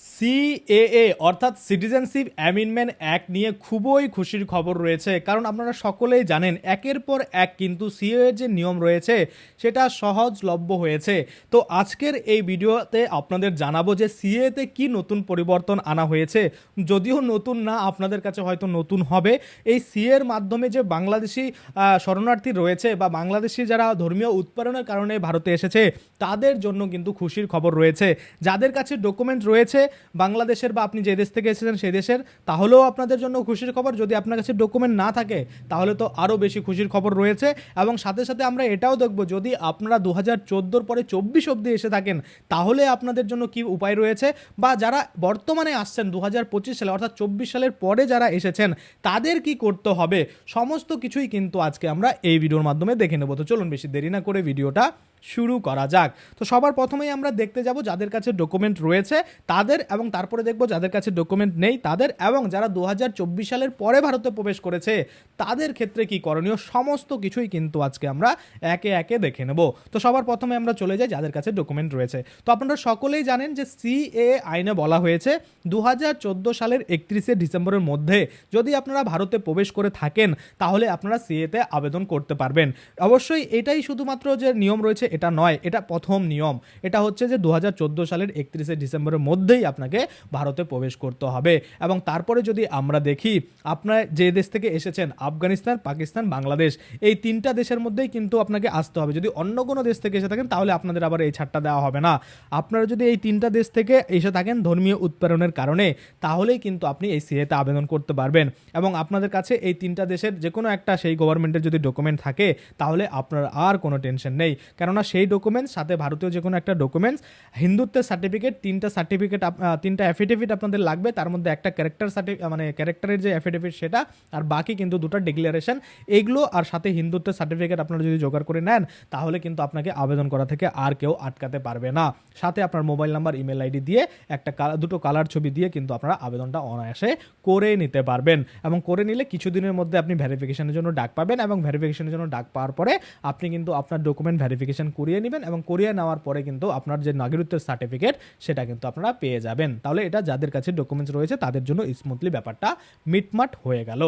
CAA, অর্থাৎ citizenship amendment act নিয়ে খুবই খুশির খবর রয়েছে। কারণ আপনারা সকলেই জানেন, একের পর এক কিন্তু সিএ যে নিয়ম রয়েছে, সেটা সহজলভ্য হয়েছে। তো আজকের এই ভিডিওতে আপনাদের জানাব যে সিএতে কি নতুন পরিবর্তন আনা হয়েছে। যদিও নতুন না, আপনাদের কাছে হয়তো নতুন হবে। এই সিএর মাধ্যমে যে বাংলাদেশি শরণার্থী রয়েছে বা বাংলাদেশি যারা ধর্মীয় উৎপাদনের কারণে ভারতে এসেছে, তাদের জন্য কিন্তু খুশির খবর রয়েছে। যাদের কাছে ডকুমেন্ট রয়েছে বাংলাদেশের বা আপনি যে দেশ থেকে এসেছেন সেই দেশের, তাহলেও আপনাদের জন্য খুশির খবর। যদি আপনার কাছে ডকুমেন্ট না থাকে, তাহলে তো আরও বেশি খুশির খবর রয়েছে। এবং সাথে সাথে আমরা এটাও দেখব, যদি আপনারা দু হাজার চোদ্দোর পরে চব্বিশ অবধি এসে থাকেন, তাহলে আপনাদের জন্য কি উপায় রয়েছে? বা যারা বর্তমানে আসছেন দু হাজার পঁচিশ সালে অর্থাৎ চব্বিশ সালের পরে যারা এসেছেন, তাদের কি করতে হবে? সমস্ত কিছুই কিন্তু আজকে আমরা এই ভিডিওর মাধ্যমে দেখে নেব। তো চলুন বেশি দেরি না করে ভিডিওটা শুরু করা যাক। তো সবার প্রথমেই আমরা দেখতে যাব যাদের কাছে ডকুমেন্ট রয়েছে, তাদের এবং তারপরে দেখব যাদের কাছে ডকুমেন্ট নেই, তাদের এবং যারা দু হাজার চব্বিশ সালের পরে ভারতে প্রবেশ করেছে, তাদের ক্ষেত্রে কি করণীয়? সমস্ত কিছুই কিন্তু আজকে আমরা একে একে দেখে নেব। তো সবার প্রথমে আমরা চলে যাই যাদের কাছে ডকুমেন্ট রয়েছে। তো আপনারা সকলেই জানেন যে সিএ আইনে বলা হয়েছে দু হাজার চোদ্দ সালের একত্রিশে ডিসেম্বরের মধ্যে যদি আপনারা ভারতে প্রবেশ করে থাকেন, তাহলে আপনারা সিএতে আবেদন করতে পারবেন। অবশ্যই এটাই শুধুমাত্র যে নিয়ম রয়েছে এটা নয়, এটা প্রথম নিয়ম। এটা হচ্ছে যে দু হাজার চোদ্দ সালের একত্রিশে ডিসেম্বরের মধ্যেই আপনাকে ভারতে প্রবেশ করতে হবে। এবং তারপরে যদি আমরা দেখি, আপনার যে দেশ থেকে এসেছেন, আফগানিস্তান, পাকিস্তান, বাংলাদেশ, এই তিনটা দেশের মধ্যেই কিন্তু আপনাকে আসতে হবে। যদি অন্য কোনো দেশ থেকে এসে থাকেন, তাহলে আপনাদের আবার এই ছাড়টা দেওয়া হবে না। আপনারা যদি এই তিনটা দেশ থেকে এসে থাকেন ধর্মীয় উৎপ্রেরণের কারণে, তাহলেই কিন্তু আপনি এই সিএতে আবেদন করতে পারবেন। এবং আপনাদের কাছে এই তিনটা দেশের যে কোনো একটা সেই গভর্নমেন্টের যদি ডকুমেন্ট থাকে, তাহলে আপনার আর কোনো টেনশন নেই। কেননা সেই ডকুমেন্টস সাথে ভারতীয় যে কোনো একটা ডকুমেন্টস হিন্দুত্বের সার্টিফিকেট তিনটা সার্টিফিকেট তিনটা অ্যাফিডেভিট আপনাদের লাগবে। তার মধ্যে একটা ক্যারেক্টার সার্টিফিকেট মানে ক্যারেক্টারের যে অ্যাফিডেভিট সেটা, আর বাকি কিন্তু দুটো ডিক্লারেশন এগুলো আর সাথে হিন্দুত্বের সার্টিফিকেট আপনারা যদি জোগাড় করে নেন, তাহলে কিন্তু আপনাকে আবেদন করা থেকে আর কেউ আটকাতে পারবে না। সাথে আপনার মোবাইল নাম্বার ইমেল আইডি দিয়ে একটা দুটো কালার ছবি দিয়ে কিন্তু আপনারা আবেদনটা অনায়াসে করে নিতে পারবেন। এবং করে নিলে কিছুদিনের মধ্যে আপনি ভেরিফিকেশনের জন্য ডাক পাবেন এবং ভেরিফিকেশনের জন্য ডাক পাওয়ার পরে আপনি কিন্তু আপনার ডকুমেন্ট ভেরিফিকেশন করিয়ে নেবেন এবং করিয়ে নেওয়ার পরে কিন্তু আপনার যে নাগরিকত্বের সার্টিফিকেট সেটা কিন্তু আপনারা পেয়ে যাবেন। তাহলে এটা যাদের কাছে ডকুমেন্টস রয়েছে, তাদের জন্য স্মুথলি ব্যাপারটা মিটমাট হয়ে গেল।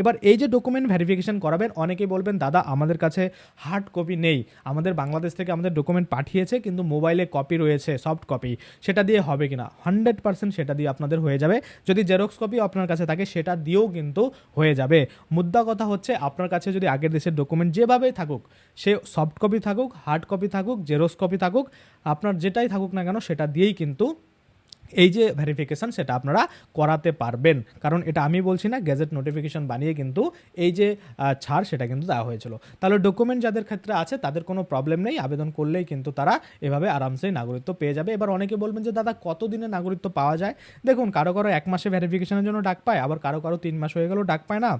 এবার এই যে ডকুমেন্ট ভেরিফিকেশন করাবেন, অনেকেই বলবেন, দাদা, আমাদের কাছে হার্ড কপি নেই। আমাদের বাংলাদেশ থেকে আমাদের ডকুমেন্ট পাঠিয়েছে, কিন্তু মোবাইলে কপি রয়েছে সফট কপি সেটা দিয়ে হবে কিনা? হান্ড্রেড পার্সেন্ট সেটা দিয়ে আপনাদের হয়ে যাবে। যদি জেরক্স কপি আপনার কাছে থাকে, সেটা দিয়েও কিন্তু হয়ে যাবে। মুদ্রা কথা হচ্ছে, আপনার কাছে যদি আগের দেশের ডকুমেন্ট যেভাবেই থাকুক, সে সফট কপি থাকুক হার্ড কপি থাকুক জেরক্স কপি থাকুক, আপনার যেটাই থাকুক না কেন, সেটা দিয়েই কিন্তু এই যে ভেরিফিকেশন সেটা আপনারা করাতে পারবেন। কারণ এটা আমি বলছি না গ্যাজেট নোটিফিকেশন বানিয়ে কিন্তু এই যে ছাড় সেটা কিন্তু দেওয়া হয়েছিল। তাহলে ডকুমেন্ট যাদের ক্ষেত্রে আছে, তাদের কোনো প্রবলেম নেই। আবেদন করলেই কিন্তু তারা এভাবে আরামসেই নাগরিকত্ব পেয়ে যাবে। এবার অনেকে বলবেন যে, দাদা, কতদিনে নাগরিকত্ব পাওয়া যায়? দেখুন, কারও কারও এক মাসে ভেরিফিকেশনের জন্য ডাক পায়, আবার কারও কারও তিন মাস হয়ে গেলেও ডাক পায় না।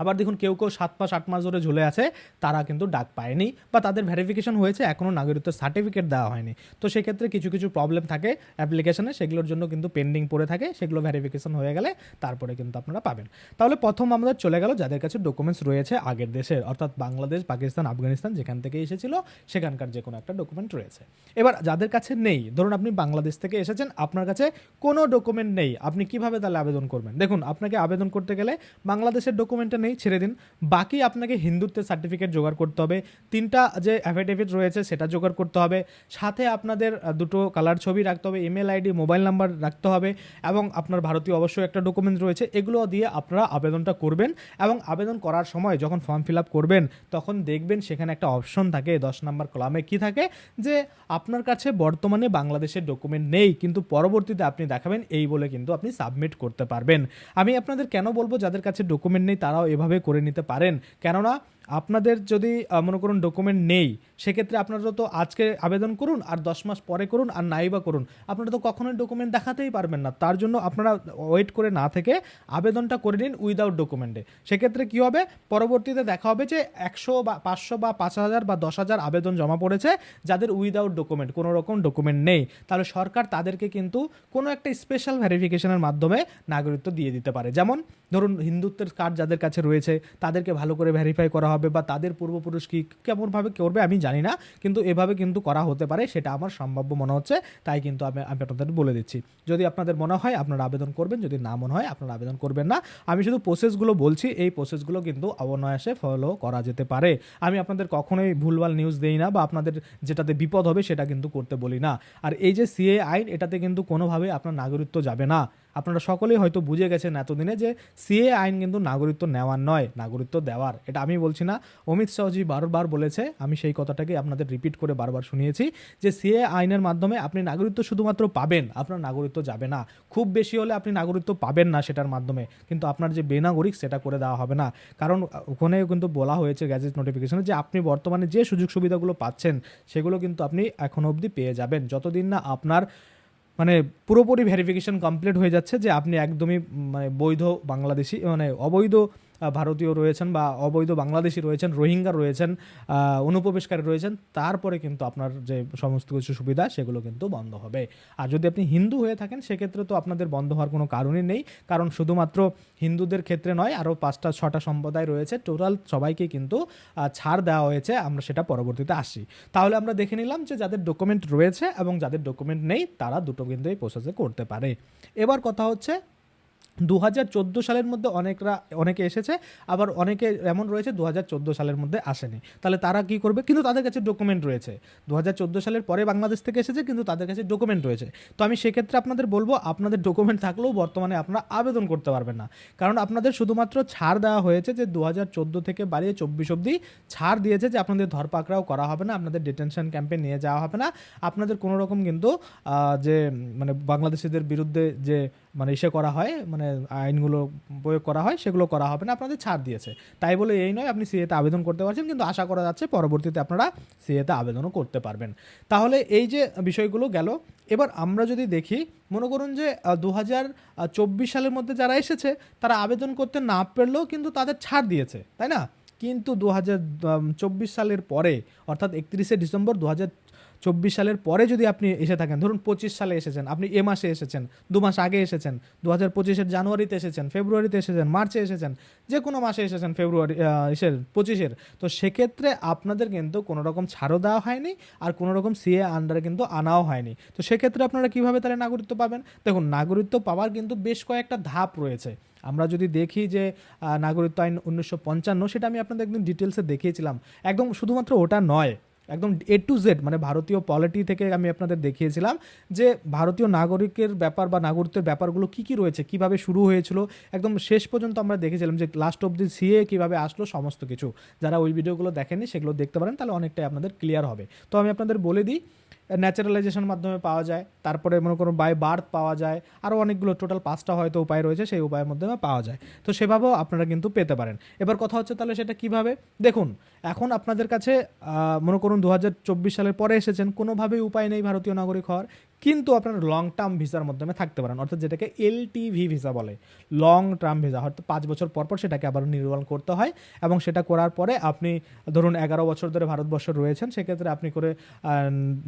আবার দেখুন কেউ কেউ সাত মাস, আট মাস ধরে ঝুলে আছে, তারা কিন্তু ডাক পায়নি বা তাদের ভেরিফিকেশন হয়েছে, এখনও নাগরিকত্ব সার্টিফিকেট দেওয়া হয়নি। তো সেক্ষেত্রে কিছু কিছু প্রবলেম থাকে অ্যাপ্লিকেশনে সেগুলোর জন্য কিন্তু পেন্ডিং পড়ে থাকে, সেগুলো ভেরিফিকেশন হয়ে গেলে তারপরে কিন্তু আপনারা পাবেন। তাহলে প্রথম আমাদের চলে গেল যাদের কাছে ডকুমেন্টস রয়েছে আগের দেশের, অর্থাৎ বাংলাদেশ, পাকিস্তান, আফগানিস্তান যেখান থেকে এসেছিল, সেখানকার যে কোনো একটা ডকুমেন্ট রয়েছে। এবার যাদের কাছে নেই, ধরুন আপনি বাংলাদেশ থেকে এসেছেন, আপনার কাছে কোনো ডকুমেন্ট নেই, আপনি কীভাবে তাহলে আবেদন করবেন? দেখুন, আপনাকে আবেদন করতে গেলে বাংলাদেশের ডকুমেন্টটা নেই, ছেড়ে দিন। বাকি আপনাকে হিন্দুত্বের সার্টিফিকেট জোগাড় করতে হবে। তিনটা যে অ্যাফিডেভিট রয়েছে সেটা জোগাড় করতে হবে। সাথে আপনাদের দুটো কালার ছবি রাখতে হবে ইমেল আইডি মোবাইল নাম্বার রাখতে হবে এবং আপনার ভারতীয় অবশ্যই একটা ডকুমেন্ট রয়েছে। এগুলো দিয়ে আপনারা আবেদনটা করবেন এবং আবেদন করার সময় যখন ফর্ম ফিল আপ করবেন, তখন দেখবেন সেখানে একটা অপশন থাকে, দশ নম্বর কলামে কি থাকে? যে আপনার কাছে বর্তমানে বাংলাদেশের ডকুমেন্ট নেই, কিন্তু পরবর্তীতে আপনি দেখাবেন, এই বলে কিন্তু আপনি সাবমিট করতে পারবেন। আমি আপনাদের কেন বলব, যাদের কাছে ডকুমেন্ট নেই, তারাও এভাবে করে নিতে পারেন। কেননা আপনাদের যদি মনে করুন ডকুমেন্ট নেই, সেক্ষেত্রে আপনারা তো আজকে আবেদন করুন আর দশ মাস পরে করুন আর নাই বা করুন। আপনারা তো কখনোই ডকুমেন্ট দেখাতেই পারবেন না। তার জন্য আপনারা ওয়েট করে না থেকে আবেদনটা করে নিন উইদাউট ডকুমেন্টে সেক্ষেত্রে কি হবে? পরবর্তীতে দেখা হবে যে একশো বা পাঁচশো বা পাঁচ হাজার বা দশ হাজার আবেদন জমা পড়েছে যাদের উইদাউট ডকুমেন্ট কোনো রকম ডকুমেন্ট নেই। তাহলে সরকার তাদেরকে কিন্তু কোনো একটা স্পেশাল ভেরিফিকেশনের মাধ্যমে নাগরিকত্ব দিয়ে দিতে পারে। যেমন ধরুন হিন্দুত্বের কার্ড যাদের কাছে রয়েছে, তাদেরকে ভালো করে ভেরিফাই করা হবে বা তাদের পূর্বপুরুষ কি কেমনভাবে করবে আমি জানি না, কিন্তু এভাবে কিন্তু করা হতে পারে, সেটা আমার সম্ভাব্য মনে হচ্ছে, তাই কিন্তু আমি আমি আপনাদের বলে দিচ্ছি। যদি আপনাদের মনে হয় আপনারা আবেদন করবেন, যদি না মনে হয় আপনারা আবেদন করবেন না। আমি শুধু প্রসেসগুলো বলছি, এই প্রসেসগুলো কিন্তু অবনয়াসে ফলো করা যেতে পারে। আমি আপনাদের কখনোই ভুলভাল নিউজ দেই না বা আপনাদের যেটাতে বিপদ হবে সেটা কিন্তু করতে বলি না। আর এই যে সিএ আইন, এটাতে কিন্তু কোনোভাবে আপনার নাগরিকত্ব যাবে না। আপনারা সকলেই হয়তো বুঝে গেছেন এতদিনে যে সিএ আইন কিন্তু নাগরিকত্ব নেওয়ার নয়, নাগরিকত্ব দেওয়ার। এটা আমি বলছি না, অমিত শাহজি বারবার বলেছে, আমি সেই কথাটাকে আপনাদের রিপিট করে বারবার শুনিয়েছি যে সিএ আইনের মাধ্যমে আপনি নাগরিকত্ব শুধুমাত্র পাবেন, আপনার নাগরিকত্ব যাবে না। খুব বেশি হলে আপনি নাগরিকত্ব পাবেন না সেটার মাধ্যমে, কিন্তু আপনার যে বেনাগরিক সেটা করে দেওয়া হবে না। কারণ ওখানে কিন্তু বলা হয়েছে গ্যাজেট নোটিফিকেশনে যে আপনি বর্তমানে যে সুযোগ সুবিধাগুলো পাচ্ছেন, সেগুলো কিন্তু আপনি এখনও অবধি পেয়ে যাবেন। যতদিন না আপনার মানে পুরোপুরি ভেরিফিকেশন কমপ্লিট হয়ে যাচ্ছে যে আপনি একদমই মানে বৈধ বাংলাদেশি মানে অবৈধ ভারতীয় রয়েছেন বা অবৈধ বাংলাদেশি রয়েছেন, রোহিঙ্গা রয়েছেন অনুপ্রবেশকারী রয়েছেন, তারপরে কিন্তু আপনার যে সমস্ত কিছু সুবিধা, সেগুলো কিন্তু বন্ধ হবে। আর যদি আপনি হিন্দু হয়ে থাকেন, সেক্ষেত্রে তো আপনাদের বন্ধ হওয়ার কোনো কারণই নেই। কারণ শুধুমাত্র হিন্দুদের ক্ষেত্রে নয়, আরও পাঁচটা, ছটা সম্প্রদায় রয়েছে। টোটাল সবাইকে কিন্তু ছাড় দেওয়া হয়েছে। আমরা সেটা পরবর্তীতে আসি তাহলে আমরা দেখে নিলাম যে যাদের ডকুমেন্ট রয়েছে এবং যাদের ডকুমেন্ট নেই, তারা দুটো কিন্তু এই প্রসেসে করতে পারে। এবার কথা হচ্ছে দু হাজার চোদ্দ সালের মধ্যে অনেকরা, অনেকে এসেছে, আবার অনেকে এমন রয়েছে দু হাজার চোদ্দ সালের মধ্যে আসেনি। তাহলে তারা কি করবে? কিন্তু তাদের কাছে ডকুমেন্ট রয়েছে। দু হাজার চোদ্দ সালের পরে বাংলাদেশ থেকে এসেছে, কিন্তু তাদের কাছে ডকুমেন্ট রয়েছে। তো আমি সেক্ষেত্রে আপনাদের বলব, আপনাদের ডকুমেন্ট থাকলেও বর্তমানে আপনারা আবেদন করতে পারবেন না। কারণ আপনাদের শুধুমাত্র ছাড় দেওয়া হয়েছে যে দু হাজার চোদ্দ থেকে বাড়িয়ে চব্বিশ অবধি ছাড় দিয়েছে যে আপনাদের ধরপাকড়াও করা হবে না, আপনাদের ডিটেনশন ক্যাম্পে নিয়ে যাওয়া হবে না। আপনাদের কোনো রকম কিন্তু যে মানে বাংলাদেশিদের বিরুদ্ধে যে মানে ইসে করা হয় মানে আইনগুলো প্রয়োগ করা হয়, সেগুলো করা হবে না, আপনাদের ছাড় দিয়েছে। তাই বলে এই নয়, আপনি সিএতে আবেদন করতে পারছেন, কিন্তু আশা করা যাচ্ছে পরবর্তীতে আপনারা সিএতে আবেদনও করতে পারবেন। তাহলে এই যে বিষয়গুলো গেল, এবার আমরা যদি দেখি, মনে করুন যে দু হাজার চব্বিশ সালের মধ্যে যারা এসেছে, তারা আবেদন করতে না পারলেও কিন্তু তাদের ছাড় দিয়েছে, তাই না? কিন্তু দু হাজার চব্বিশ সালের পরে, অর্থাৎ একত্রিশে ডিসেম্বর দু হাজার চব্বিশ সালের পরে যদি আপনি এসে থাকেন, ধরুন পঁচিশ সালে এসেছেন, আপনি এ মাসে এসেছেন, দু মাস আগে এসেছেন দু হাজার পঁচিশের জানুয়ারিতে এসেছেন, ফেব্রুয়ারিতে এসেছেন, মার্চে এসেছেন, যে কোনো মাসে এসেছেন ফেব্রুয়ারি ইসের পঁচিশের, তো সেক্ষেত্রে আপনাদের কিন্তু কোনো রকম ছাড়ও দেওয়া হয়নি আর কোনো রকম সিএ আন্ডারে কিন্তু আনাও হয়নি। তো সেক্ষেত্রে আপনারা কীভাবে তাহলে নাগরিকত্ব পাবেন? দেখুন, নাগরিকত্ব পাওয়ার কিন্তু বেশ কয়েকটা ধাপ রয়েছে। আমরা যদি দেখি যে নাগরিকত্ব আইন উনিশশো পঞ্চান্ন, সেটা আমি আপনাদের একদম ডিটেলসে দেখিয়েছিলাম। একদম শুধুমাত্র ওটা নয় একদম এ টু জেড মানে ভারতীয় পলিটি থেকে আমি আপনাদের দেখিয়েছিলাম যে ভারতীয় নাগরিকের ব্যাপার বা নাগরিকত্বের ব্যাপারগুলো কি কি রয়েছে, কীভাবে শুরু হয়েছিল, একদম শেষ পর্যন্ত আমরা দেখেছিলাম যে লাস্ট অব দি সিএ কীভাবে আসলো, সমস্ত কিছু। যারা ওই ভিডিওগুলো দেখেনি সেগুলো দেখতে পারেন, তাহলে অনেকটাই আপনাদের ক্লিয়ার হবে। তো আমি আপনাদের বলে দিই ন্যাচারালাইজেশন মাধ্যমে পাওয়া যায়। তারপরে মনে করুন বাই বার্থ পাওয়া যায়। আরও অনেকগুলো টোটাল পাঁচটা হয়তো উপায় রয়েছে, সেই উপায়ের মাধ্যমে পাওয়া যায়। তো সেভাবেও আপনারা কিন্তু পেতে পারেন। এবার কথা হচ্ছে তাহলে সেটা কীভাবে? দেখুন, এখন আপনাদের কাছে মনে করুন দু সালের পরে এসেছেন, কোনোভাবেই উপায় নেই ভারতীয় নাগরিক হওয়ার। কিন্তু আপনারা লং টার্ম ভিসার মাধ্যমে থাকতে পারেন। অর্থাৎ যেটাকে এলটিভি ভিসা বলে। লং টার্ম ভিসা হয়তো পাঁচ বছর পর পর সেটাকে আবার নির্মাণ করতে হয় এবং সেটা করার পরে আপনি ধরুন এগারো বছর ধরে ভারতবর্ষে রয়েছেন, সেক্ষেত্রে আপনি করে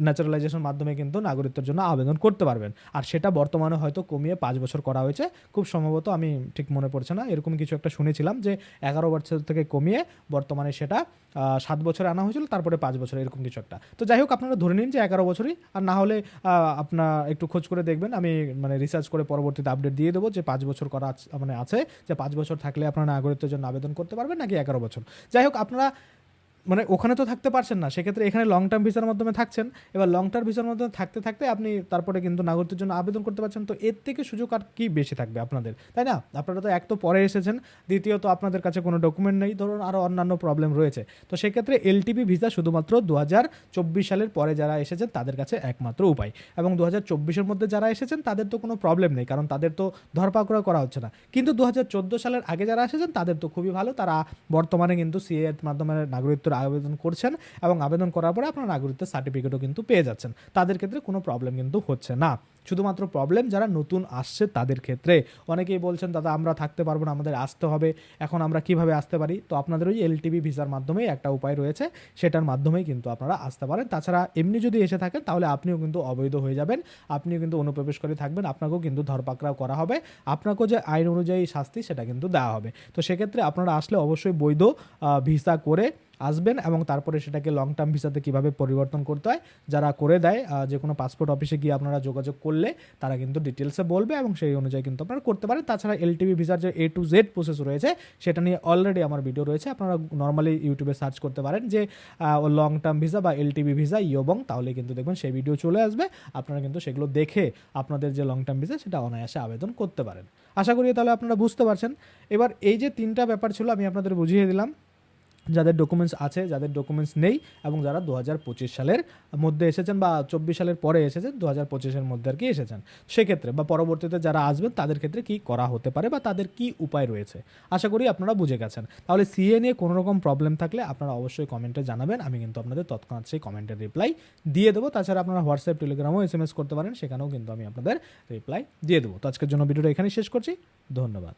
ন্যাচারালাইজেশন মাধ্যমে কিন্তু নাগরিকত্বের জন্য আবেদন করতে পারবেন। আর সেটা বর্তমানে হয়তো কমিয়ে পাঁচ বছর করা হয়েছে। খুব সম্ভবত আমি ঠিক মনে পড়ছে না, এরকম কিছু একটা শুনেছিলাম যে এগারো বছর থেকে কমিয়ে বর্তমানে সেটা সাত বছরে আনা হয়েছিল, তারপরে পাঁচ বছর এরকম কিছু একটা। তো যাই হোক, আপনারা ধরে নিন যে এগারো বছরই, আর না হলে আপনার একটু খোঁজ করে দেখবেন। আমি মানে রিসার্চ করে পরবর্তীতে আপডেট দিয়ে দেবো যে পাঁচ বছর করা মানে আছে, যে পাঁচ বছর থাকলে আপনারা নাগরিকত্বের জন্য আবেদন করতে পারবেন নাকি এগারো বছর। যাই হোক, আপনারা মানে ওখানে তো থাকতে পারছেন না। সেক্ষেত্রে এখানে লং টার্ম ভিসার মাধ্যমে থাকছেন। এবার লং টার্ম ভিসার মাধ্যমে থাকতে থাকতে আপনি তারপরে কিন্তু নাগরিকত্বের জন্য আবেদন করতে পারছেন। তো এর থেকে সুযোগ আর কি বেশি থাকবে আপনাদের? তাই না? আপনারা তো এক তো পরে এসেছেন, দ্বিতীয়ত আপনাদের কাছে কোনো ডকুমেন্ট নেই। ধরুন আরও অন্যান্য প্রবলেম রয়েছে। তো সেক্ষেত্রে এলটিপি ভিসা শুধুমাত্র দু হাজার চব্বিশ সালের পরে যারা এসেছেন, তাদের কাছে একমাত্র উপায়। এবং দু হাজার মধ্যে যারা এসেছেন, তাদের তো কোনো প্রবলেম নেই। কারণ তাদের তো ধরপাকড়া করা হচ্ছে না। কিন্তু দু হাজার চোদ্দ সালের আগে যারা এসেছেন, তাদের তো খুবই ভালো। তারা বর্তমানে কিন্তু সিএ মাধ্যমে নাগরিকত্বের আবেদন করছেন এবং আবেদন করার পরে আপনার নাগরিকত্বের সার্টিফিকেটও কিন্তু পেয়ে যাচ্ছেন। তাদের ক্ষেত্রে কোনো প্রবলেম কিন্তু হচ্ছে না। শুধুমাত্র প্রবলেম যারা নতুন আসছে তাদের ক্ষেত্রে। অনেকেই বলছেন, দাদা, আমরা থাকতে পারব না, আমাদের আসতে হবে। এখন আমরা কীভাবে আসতে পারি? তো আপনাদের ওই এলটিভি ভিসার মাধ্যমেই একটা উপায় রয়েছে। সেটার মাধ্যমেই কিন্তু আপনারা আসতে পারেন। তাছাড়া এমনি যদি এসে থাকেন, তাহলে আপনিও কিন্তু অবৈধ হয়ে যাবেন। আপনিও কিন্তু অনুপ্রবেশকারী থাকবেন। আপনাকেও কিন্তু ধরপাকড়াও করা হবে। আপনাকেও যে আইন অনুযায়ী শাস্তি, সেটা কিন্তু দেওয়া হবে। তো সেক্ষেত্রে আপনারা আসলে অবশ্যই বৈধ ভিসা করে আসবেন এবং তারপরে সেটাকে লং টার্ম ভিসাতে কীভাবে পরিবর্তন করতে হয়, যারা করে দেয় যে কোনো পাসপোর্ট অফিসে গিয়ে আপনারা যোগাযোগ করলে তারা কিন্তু ডিটেলসে বলবে এবং সেই অনুযায়ী কিন্তু আপনারা করতে পারেন। তাছাড়া এলটিভি ভিসার যে এ টু জেড প্রসেস রয়েছে, সেটা নিয়ে অলরেডি আমার ভিডিও রয়েছে। আপনারা নর্মালি ইউটিউবে সার্চ করতে পারেন যে লং টার্ম ভিসা বা এলটিভি ভিসা ইয়োবং, তাহলে কিন্তু দেখবেন সেই ভিডিও চলে আসবে। আপনারা কিন্তু সেগুলো দেখে আপনাদের যে লং টার্ম ভিসা, সেটা অনায়াসে আবেদন করতে পারেন। আশা করি তাহলে আপনারা বুঝতে পারছেন। এবার এই যে তিনটা ব্যাপার ছিল, আমি আপনাদের বুঝিয়ে দিলাম। যাদের ডকুমেন্টস আছে, যাদের ডকুমেন্টস নেই এবং যারা দু হাজার পঁচিশ সালের মধ্যে এসেছেন বা চব্বিশ সালের পরে এসেছেন, দু হাজার পঁচিশের মধ্যে আর কি এসেছেন। সেক্ষেত্রে বা পরবর্তীতে যারা আসবেন, তাদের ক্ষেত্রে কি করা হতে পারে বা তাদের কি উপায় রয়েছে? আশা করি আপনারা বুঝে গেছেন। তাহলে সিএ নিয়ে কোনো রকম প্রবলেম থাকলে আপনারা অবশ্যই কমেন্টে জানাবেন। আমি কিন্তু আপনাদের তৎক্ষণাৎ সেই কমেন্টের রিপ্লাই দিয়ে দেবো। তাছাড়া আপনারা হোয়াটসঅ্যাপ টেলিগ্রামও এস এম এস করতে পারেন। সেখানেও কিন্তু আমি আপনাদের রিপ্লাই দিয়ে দেবো। তো আজকের জন্য ভিডিওটা এখানেই শেষ করছি। ধন্যবাদ।